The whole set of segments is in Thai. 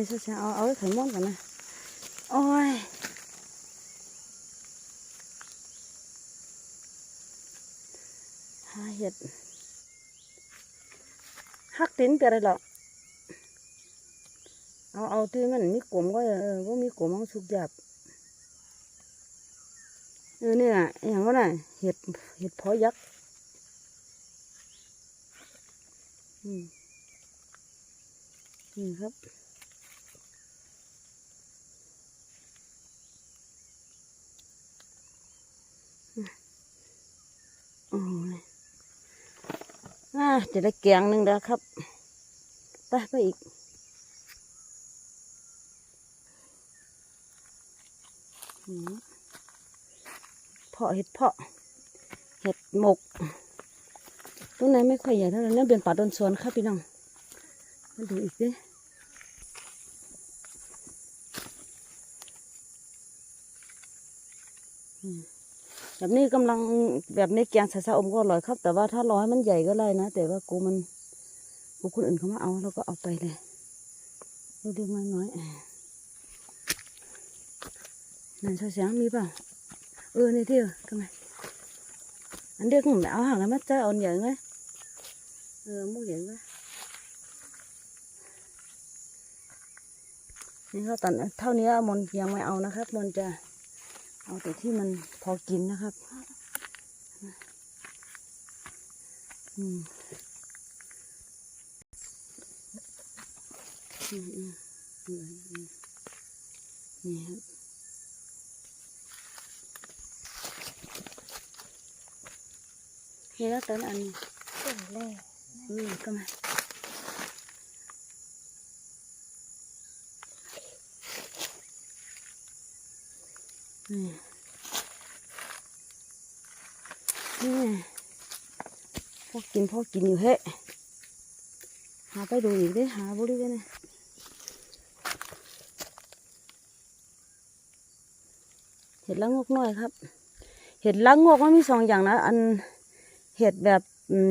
นี่ซะๆเอาเอาไว้ไข่ม่อนกันนะโอ้ยหาเห็ดหักติ้นไปอะไรหรอกเอาเอาที่มันมีกลมก็เออว่ามีกลมมันสุกหยาบเออเนี่ยอย่างว่าน่ะเห็ดเห็ดพอยักษ์อืมนี่ครับ โอ้ยอ่า จะได้แกงหนึ่งแล้วครับ ไปไปอีก เพาะเห็ดเพาะ เห็ดหมกต้นไหนไม่ค่อยใหญ่เท่าไหร่นั่นเป็นป่าต้นสวนครับพี่น้อง มาดูอีกดิอืม แบบนี้กำลังแบบนี้แกงใส่ซาอมก็อร่อยครับ แต่ว่าถ้าร้อยมันใหญ่ก็ได้นะ แต่ว่ากูมันกูคนอื่นเขามาเอาแล้วก็เอาไปเลยเล็กๆน้อยๆนั่นช่เสียงมีเปล่าเออนี่ที่ทำไมอันเดียว cũng áo hàng cái mắt cha ổn vậy đấy ừ mua vậy đấy นี่ก็ตัดเท่านี้มนยังไม่เอานะครับมนจะ เอาแต่ที่มันพอกินนะครับ อืมอืมอืมอืมอืมนี่ครับนี่แล้วต้นอันนี้ต้นแรกอืมก็มา นี่นี่พอกินพอกินอยู่เฮ้หาไปดูอีกดิหาบุรีกันนะเห็ดละงอกน้อยครับ เห็ดละงอกมันมีสองอย่างนะ อันเห็ดแบบ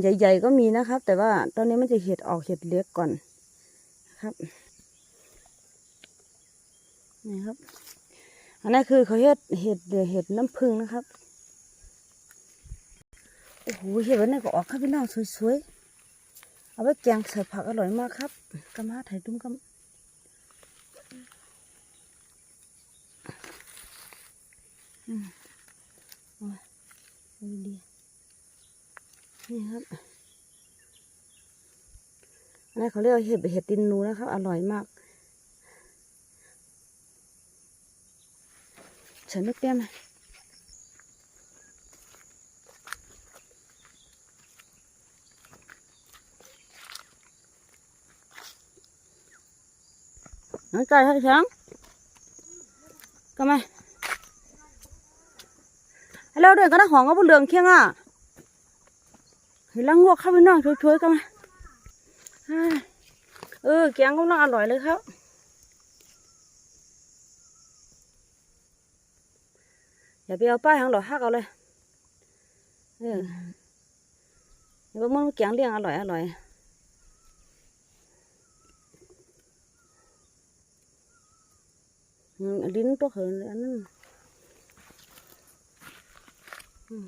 ใหญ่ ๆ ก็มีนะครับ แต่ว่าตอนนี้มันจะเห็ดออกเห็ดเล็กก่อนนะครับนี่ครับ อันนั้นคือเขาเห็ดเห็ดเห็ดน้ำผึ้งนะครับ โอ้โหเห็ดวันนี้ก็ออกครับพี่น้องสวยๆ เอาไว้แกงใส่ผักอร่อยมากครับกำมาถ่ายตุ้มกำอืมโอ้ยดีนี่ครับอันนี้เขาเรียกเห็ดเห็ดตินนูนะครับ อร่อยมาก ฉันไม่เปรี้ยวไหมน้องใจให้ฉันก็ไม่ฮัลโหลเดินกันนะข องก็บนเรืองเคียงอะเห็นแล้วงวกเข้าไปน้องช่วยๆกันมาเออแกงกำลังอร่อยเลยครับอย่าไปเอาป้ายหางหรอกฮักเอาเลยเออเดี๋ยวมันแกงเลี้ยงอร่อยอร่อยอืมลิ้นตัวเหินเลยอันนั้นอืม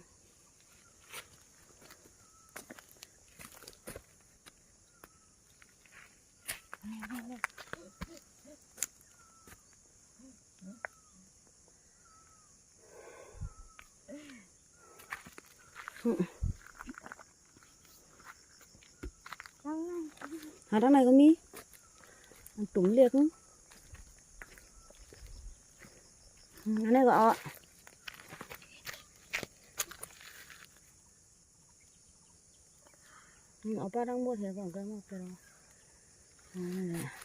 หาทางไหนก็มีอันตุ่มเรียกนะอืมอันนี้ก็เอาเอาป้าดังหมดเห็นก่อนก็มาไปแล้วอ่านั่นแหละ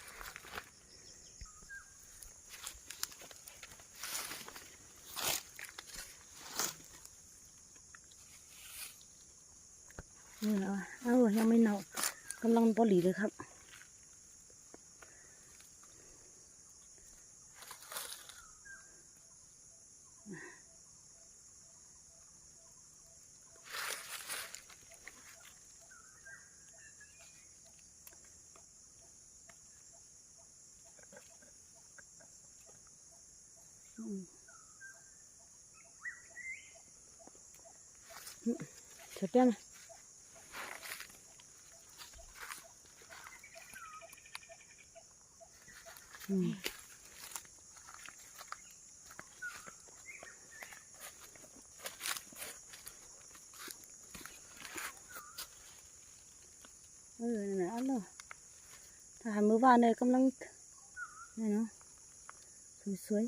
เอาเอายังไม่เน่ากำลังปอหลีเลยครับเสร็จแล้วนะอืม เออนั่นแหละเอันเนาะถ้าหามือบ้านเลยกำลังนี่เนาะสวย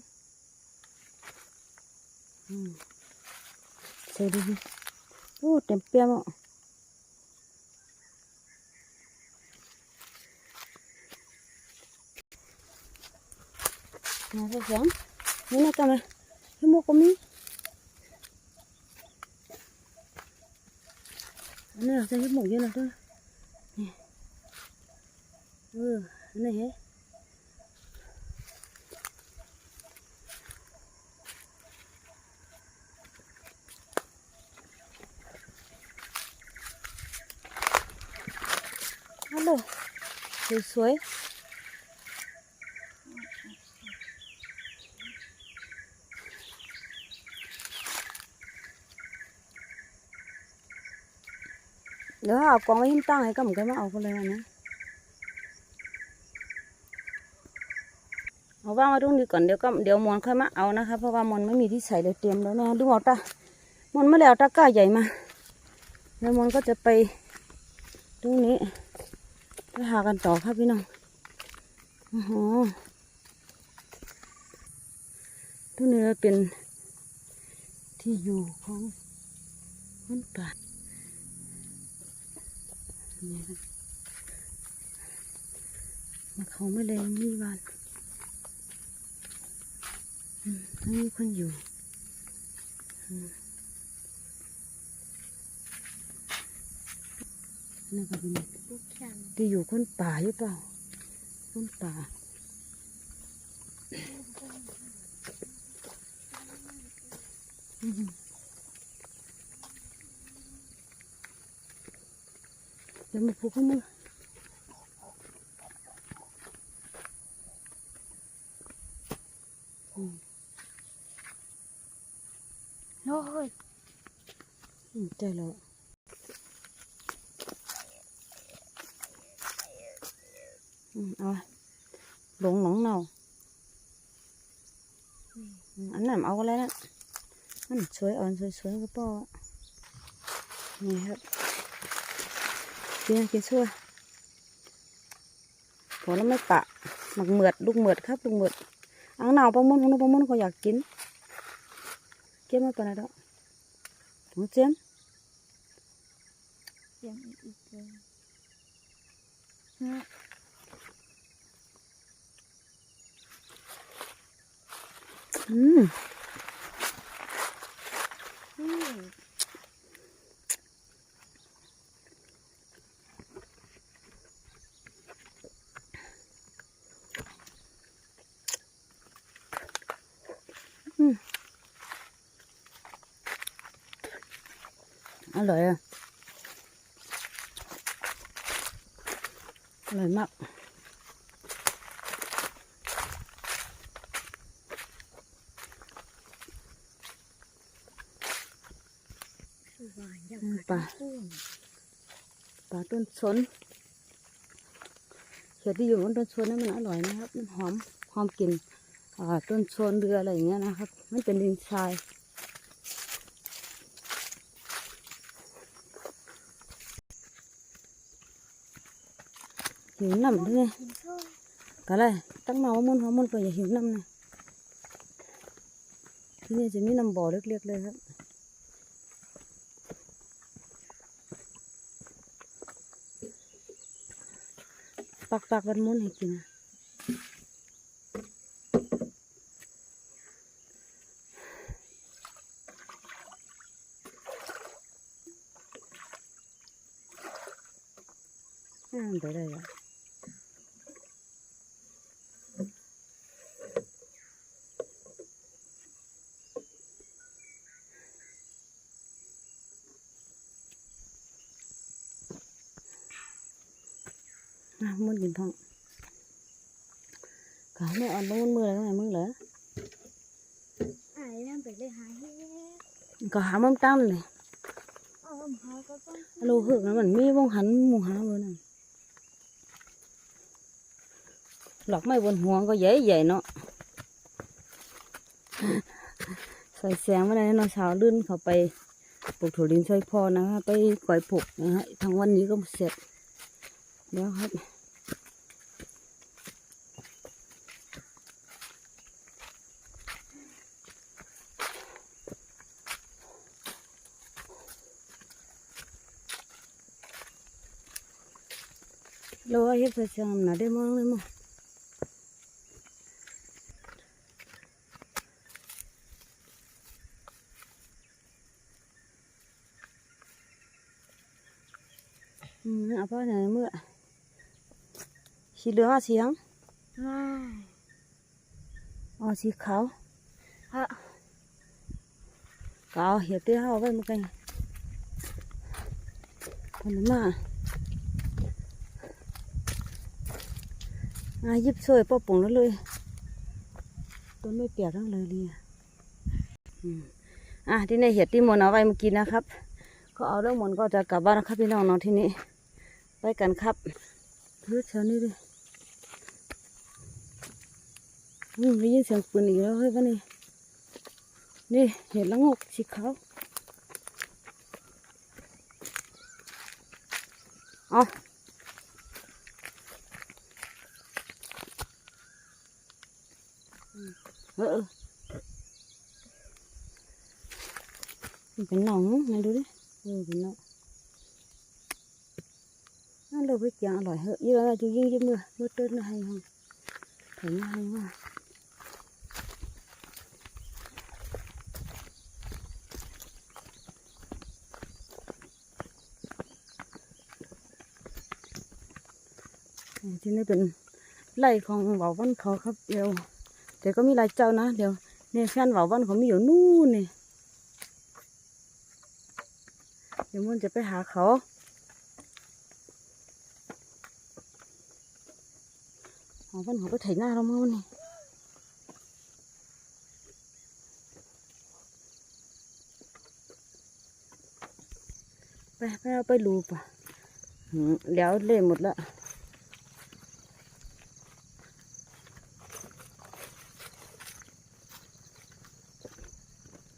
เอออันนี้เฮ้ฮัลโหลสวยๆเดี๋ยว เอากองไว้หิ้มตั้งให้ก็เหมือนกันมาเอากันเลยนะเอาว่างไว้ตรงนี้ก่อนเดี๋ยวก็เดี๋ยวมอนค่อยมาเอานะคะ เพราะว่ามอนไม่มีที่ใส่เลยเตรียมแล้วนะดูเอาตามอนไม่ได้เอาตะก้าใหญ่มาแล้วมอนก็จะไปตรงนี้ไปหากันต่อครับพี่น้องโอ้โหตรงนี้เป็นที่อยู่ของคนป่านี่ครับมาเขาไม่เลยมีบ้าน มไม่มีคนอยู่นี่ก็เป็นลูกฉันที่อยู่คนป่าหรือเปล่า คนป่าอืมเดี๋ยวมาผูกข้อมืออืม โอ้ย อืม ใจแล้วอืมเอาหลงหลงเนาอันนั้นเอาก็แล้วนะมันสวยอ่อนสวยๆก็พอนี่ครับกินกินช่วพอแล้วไม่ปะหมักเหมือดลูกเหมือดครับลูกเหมือดอังหนาวปลามุนของนปลามุนเขาอยากกินเก็บมาปะนะดอก ของเจม ยัง อร่อยอะอร่อยมากหวานปลาปลาต้นสนเห็ดที่อยู่บนต้นสนนั้นมันอร่อยนะครับ มันหอมหอมกลิ่นต้นสนเรืออะไรอย่างเงี้ยนะครับ มันเป็นดินทราย หิวน้ำด้วยก็เลยตั้งมาว่ามุนหัวมุนก็อย่าหิวน้ำนะที่นี่จะมีน้ำบ่อเล็กๆเลยครับปักปักวันมุนให้กินนะอ่าไปได้แล้ว อะมุนกินท้องกาไม่อ่อนบ่มุนมือแล้วไงมึงเหรอหายนั่นไปเลยหายเฮ้ก็หามันตั้มเลยโอ้โลหึกนะมันมีวงหันหมูหาเบอนั่นหลอกไม้บนหัวก็ใหญ่ใหญ่เนาะใส่แสงมาได้เนาะเช้าลื่นเข้าไปปลูกถั่วลินช่วยพ่อนะคะไปก่อยปลูกนะฮะทั้งวันนี้ก็เสร็จ แล้วครับ lo ai hết phải xem là đêm mong lên mà ừ à bao này mưa xì lửa xì hăng ง่าย ờ xì khảo ฮะ cáo hiệp tiêu hao với một cái còn mà à giúp xôi bỏ bụng nó เลยต้นไม่เปียกทั้งเลยเลยอืมอะที่ในเห็ดที่มนต์เอาไว้เมื่อกี้นะครับ ก็เอาเรื่องมนต์ก็จะกลับบ้านนะครับพี่น้องน้องที่นี่ไปกันครับเลือดแถวนี้ดิอืม ได้ยินเสียงปืนอีกแล้วเฮ้ยวันนี้นี่เห็ดละงกสีขาวเอาเออเออมันเป็นหนองไหนดูดิเออเป็นหนองนั่นเลยพี่ยังอร่อยเหอะยี่เราจะยิงยิ้มเลยมืดเต้นให้ห้องถึงให้ว่า ที่นี่เป็นไร่ของเหว่าวันเขาครับเดี๋ยวแต่ก็มีหลายเจ้านะเดี๋ยวเนี่ยแฟนเหว่าวันเขามีอยู่นู่นนี่เดี๋ยวมันจะไปหาเขาเหว่าวันเขาไปไถหน้าเราเมื่อวันนี้ไปไปเอาไปลูปะอืมแล้วเละหมดละ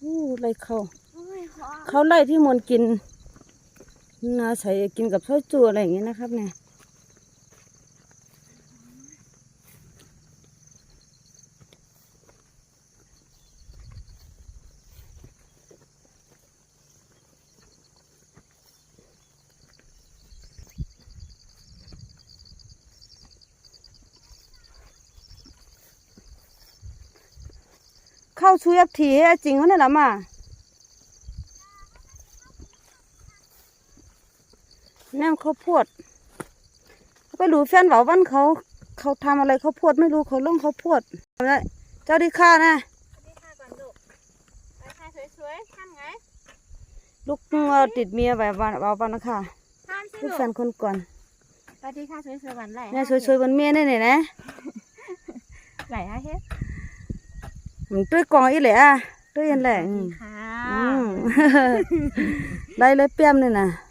อู้ ไรเขาโอ้ยขอเขาไล่ที่มนต์กินนาใส่กินกับซอยจัวอะไรอย่างเงี้ยนะครับเนี่ยเข้าชูยับถีให้จริงเขาเนี่ยละมา นมข้าวโพดไปรู้แฟนเหว่าวันเขา เขาทำอะไรข้าวโพดไม่รู้เขาลงข้าวโพดได้เจ้าดีค่านะสวัสดีค่ะก่อนลูกไปค่ะสวยๆท่านไงลูกเอาติดเมียแบบวันเอาวันนะคะท่านสิลูกลูกแฟนคนก่อนสวัสดีค่ะสวยๆวันไหลเนี่ยช่วยๆบนเมียนี่นี่นะไหลฮะเฮ็ดมันด้วยกองอีแหละด้วยยันแหละอืมค่ะอืมได้เลยเปี้ยมนี่นะหลาอันลูกมี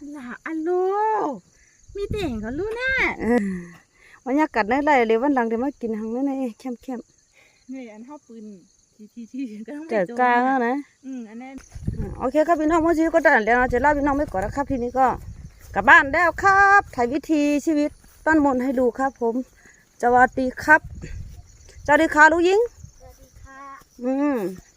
เต่งเขาลูกแน่เออวันยากกัดในไรเลยวันหลังเดี๋ยวมากินหังนั่นเองเข้มเข้มนี่อันเท่าปืนทีทีทีก็ต้องๆเจอกลางแล้วนะอืมอันนั้นอืมโอเคครับพี่น้องเมื่อกี้ก็ได้แล้วเราจะเล่าพี่น้องไม่ก่อนนะครับทีนี้ก็กลับบ้านแล้วครับถ่ายวิธีชีวิตต้นมนต์ให้ดูครับ ผมสวัสดีครับสวัสดีค่ะลูกยิงสวัสดีค่ะอืม